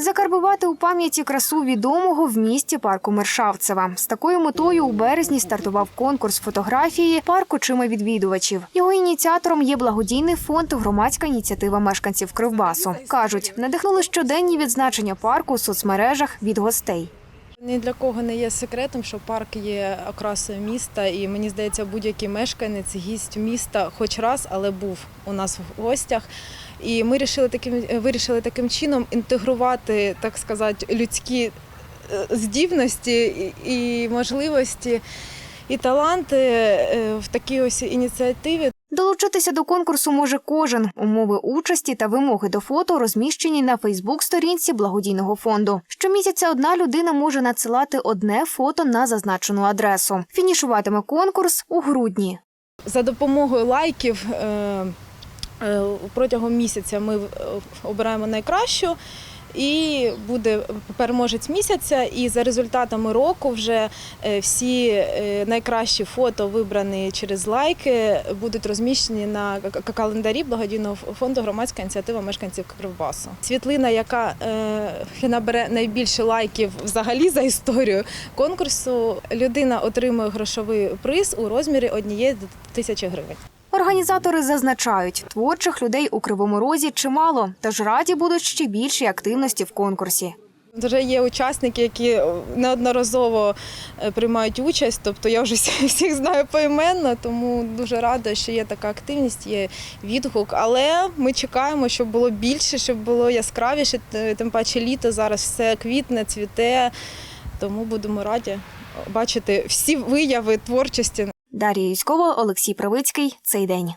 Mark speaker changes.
Speaker 1: Закарбувати у пам'яті красу відомого в місті парку Мершавцева. З такою метою у березні стартував конкурс фотографії парк очима відвідувачів. Його ініціатором є благодійний фонд Громадська ініціатива мешканців Кривбасу. кажуть, надихнули щоденні відзначення парку у соцмережах від гостей.
Speaker 2: Ні для кого не є секретом, що парк є окрасою міста, і мені здається, будь-який мешканець, гість міста, хоч раз, але був у нас в гостях. І ми вирішили таким, вирішили таким чином інтегрувати, так сказати, людські е, здібності і можливості і таланти е, в такій ось ініціативі.
Speaker 1: Долучитися до конкурсу може кожен. Умови участі та вимоги до фото розміщені на Фейсбук-сторінці благодійного фонду. Щомісяця одна людина може надсилати одне фото на зазначену адресу. Фінішуватиме конкурс у грудні.
Speaker 2: За допомогою лайків е, е, протягом місяця ми е, обираємо найкращу. І буде переможець місяця, і за результатами року вже е, всі е, найкращі фото, вибрані через лайки, будуть розміщені на календарі благодійного фонду громадська ініціатива мешканців Кривбасу. Світлина, яка е, набере найбільше лайків взагалі за історію конкурсу, людина отримує грошовий приз у розмірі однієї тисячі гривень.
Speaker 1: Організатори зазначають, творчих людей у кривому розі чимало, тож раді будуть ще більші активності в конкурсі.
Speaker 2: Вже є учасники, які неодноразово е, приймають участь. Тобто я вже всіх всіх знаю поіменно, тому дуже рада, що є така активність, є відгук. Але ми чекаємо, щоб було більше, щоб було яскравіше. Тим паче літо зараз все квітне, цвіте. Тому будемо раді бачити всі вияви творчості
Speaker 1: Дар'я Юськова, Олексій Правицький. Цей день.